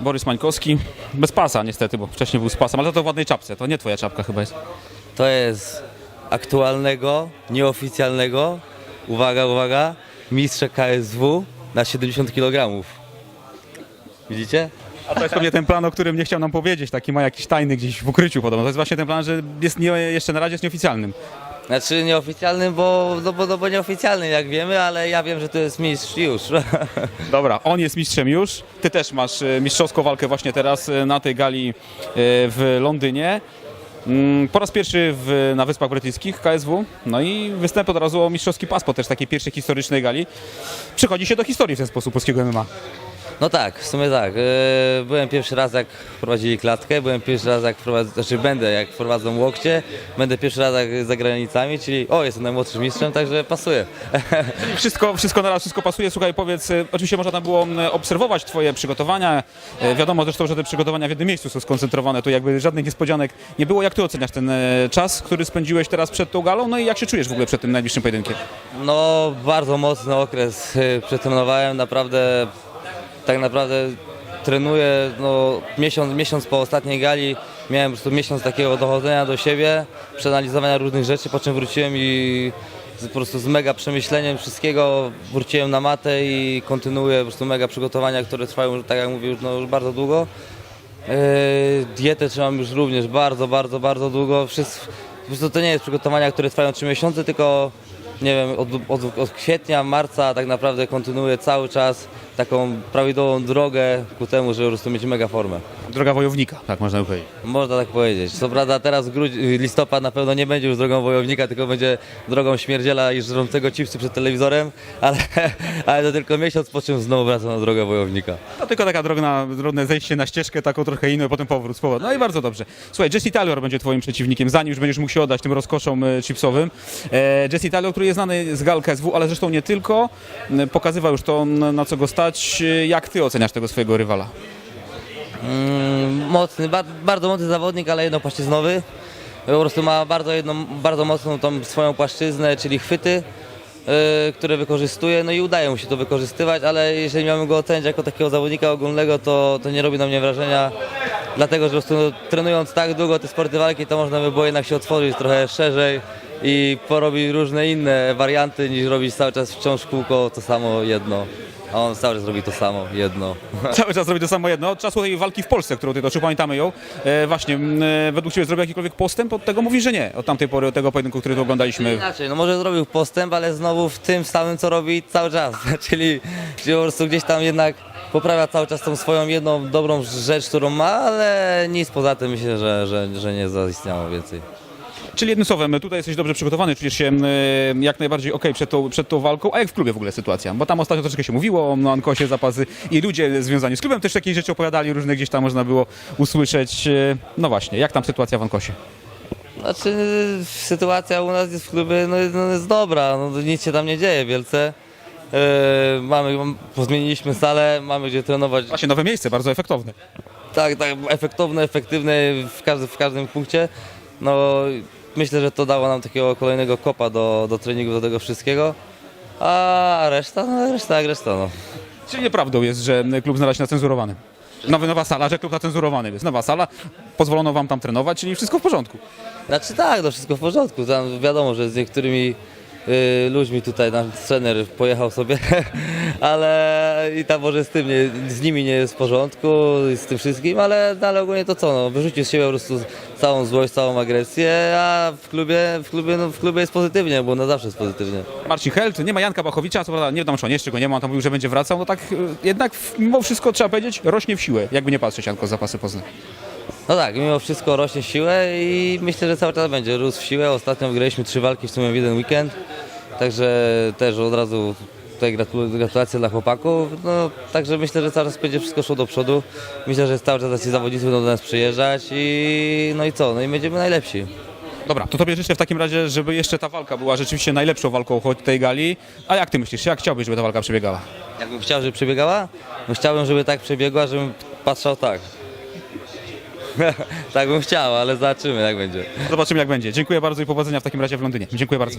Borys Mańkowski. Bez pasa niestety, bo wcześniej był z pasem, ale za to w ładnej czapce. To nie twoja czapka chyba jest. To jest aktualnego, nieoficjalnego, uwaga, uwaga, mistrza KSW na 70 kg. Widzicie? A to jest pewnie ten plan, o którym nie chciał nam powiedzieć. Taki ma jakiś tajny gdzieś w ukryciu podobno. To jest właśnie ten plan, że jest nie, jeszcze na razie jest nieoficjalnym. Znaczy nieoficjalnym, bo, no bo, no bo jak wiemy, ale ja wiem, że to jest mistrz już. Dobra, on jest mistrzem już. Ty też masz e, mistrzowską walkę właśnie teraz e, na tej gali e, w Londynie. Mm, Po raz pierwszy w, na Wyspach Brytyjskich KSW. No i występ od razu o mistrzowski pas po też takiej pierwszej historycznej gali. Przychodzi się do historii w ten sposób polskiego MMA. No tak, w sumie tak. E, Byłem pierwszy raz jak prowadzili klatkę, byłem pierwszy raz jak prowadzę, znaczy będę jak prowadzą łokcie, będę pierwszy raz jak za granicami, czyli o, jestem najmłodszym mistrzem, także pasuje. Wszystko, wszystko naraz, wszystko pasuje. Słuchaj, powiedz, e, oczywiście można tam było obserwować twoje przygotowania. E, Wiadomo zresztą, że te przygotowania w jednym miejscu są skoncentrowane. Tu jakby żadnych niespodzianek nie było. Jak ty oceniasz ten czas, który spędziłeś teraz przed tą galą? No i jak się czujesz w ogóle przed tym najbliższym pojedynkiem? No, bardzo mocny okres przetrenowałem, naprawdę, tak naprawdę trenuję, no, miesiąc, miesiąc po ostatniej gali miałem po prostu miesiąc takiego dochodzenia do siebie, przeanalizowania różnych rzeczy, po czym wróciłem i z, po prostu z mega przemyśleniem wszystkiego wróciłem na matę i kontynuuję po prostu mega przygotowania, które trwają, tak jak mówię, już, no, już bardzo długo. Yy, dietę trzymam już również bardzo, bardzo, bardzo długo. Wszystko, po prostu to nie jest przygotowania, które trwają 3 miesiące, tylko nie wiem, od, od, od kwietnia, marca tak naprawdę kontynuuję cały czas taką prawidłową drogę ku temu, żeby po prostu mieć mega formę. Droga wojownika, tak można powiedzieć. Można tak powiedzieć. Co prawda teraz listopad na pewno nie będzie już drogą wojownika, tylko będzie drogą śmierdziela i żrącego chipsy przed telewizorem, ale, ale to tylko miesiąc, po czym znowu wracam na drogę wojownika. To tylko taka drobna, drobne zejście na ścieżkę, taką trochę inną, potem powrót z powrotem. No i bardzo dobrze. Słuchaj, Jesse Taylor będzie twoim przeciwnikiem, zanim już będziesz mógł się oddać tym rozkoszom e, chipsowym. E, Jesse Taylor, który jest znany z gal KSW, ale zresztą nie tylko, pokazywał już to, na co go stać. E, Jak ty oceniasz tego swojego rywala? Mm, mocny, bar, bardzo mocny zawodnik, ale jednopłaszczyznowy. Po prostu ma bardzo, jedną, bardzo mocną tą swoją płaszczyznę, czyli chwyty, yy, które wykorzystuje, no i udaje mu się to wykorzystywać, ale jeżeli miałbym go ocenić jako takiego zawodnika ogólnego, to, to nie robi na mnie wrażenia, dlatego że po prostu no, trenując tak długo te sporty walki, to można by było jednak się otworzyć trochę szerzej i porobić różne inne warianty, niż robić cały czas wciąż kółko to samo jedno. A on cały czas robi to samo jedno. Cały czas robi to samo jedno. Od czasu tej walki w Polsce, którą ty toczył, pamiętamy ją. E, właśnie, m, e, według ciebie zrobił jakikolwiek postęp? Od tego mówisz, że nie. Od tamtej pory, od tego pojedynku, który tu oglądaliśmy. Inaczej, no może zrobił postęp, ale znowu w tym samym, co robi cały czas. Czyli, czyli po prostu gdzieś tam jednak poprawia cały czas tą swoją jedną dobrą rzecz, którą ma, ale nic poza tym myślę, że, że, że nie zaistniało więcej. Czyli jednym słowem, tutaj jesteś dobrze przygotowany, czujesz się e, jak najbardziej okej przed, tą, przed tą walką. A jak w klubie w ogóle sytuacja? Bo tam ostatnio troszeczkę się mówiło o Ankosie, zapasy i ludzie związani z klubem też takie rzeczy opowiadali, różne gdzieś tam można było usłyszeć. E, No właśnie, jak tam sytuacja w Ankosie? Znaczy, sytuacja u nas jest w klubie no, no jest dobra, no, nic się tam nie dzieje wielce. Yy, mamy, zmieniliśmy salę, mamy gdzie trenować Właśnie nowe miejsce, bardzo efektowne. Tak, tak, efektowne, efektywne w, każdy, w każdym punkcie. No, myślę, że to dało nam takiego kolejnego kopa do, do treningu, do tego wszystkiego. A reszta, no reszta jak reszta, no. Czyli nieprawdą jest, że klub znalazł się nacenzurowany. Nowy, nowa sala, że klub nacenzurowany jest. Nowa sala, pozwolono wam tam trenować, czyli wszystko w porządku. Znaczy tak, no wszystko w porządku. Tam wiadomo, że z niektórymi y, ludźmi tutaj nasz trener pojechał sobie, ale i tam może z tym nie, z nimi nie jest w porządku, z tym wszystkim, ale, no, ale ogólnie to co, no, wyrzucił z siebie po prostu całą złość, całą agresję, a w klubie, w klubie, no, w klubie jest pozytywnie, bo na zawsze jest pozytywnie. Marcin Held, nie ma Janka Bachowicza, co prawda nie wiem, czy on jeszcze go nie ma, on tam mówił, że będzie wracał, no tak e, jednak w- mimo wszystko trzeba powiedzieć, rośnie w siłę, jakby nie patrzeć Janko z zapasy Poznań. No tak, mimo wszystko rośnie siłę i myślę, że cały czas będzie rósł w siłę. Ostatnio wygraliśmy trzy walki w sumie w jeden weekend, także też od razu tutaj gratul- gratulacje dla chłopaków. No, także myślę, że cały czas będzie wszystko szło do przodu. Myślę, że cały czas ci zawodnicy będą do nas przyjeżdżać i no i co, no i będziemy najlepsi. Dobra, to tobie życzę w takim razie, żeby jeszcze ta walka była rzeczywiście najlepszą walką tej gali. A jak ty myślisz, jak chciałbyś, żeby ta walka przebiegała? Jakbym chciał, żeby przebiegała? No chciałbym, żeby tak przebiegła, żebym patrzał tak. tak bym chciał, ale zobaczymy jak będzie. Zobaczymy jak będzie. Dziękuję bardzo i powodzenia w takim razie w Londynie. Dziękuję bardzo.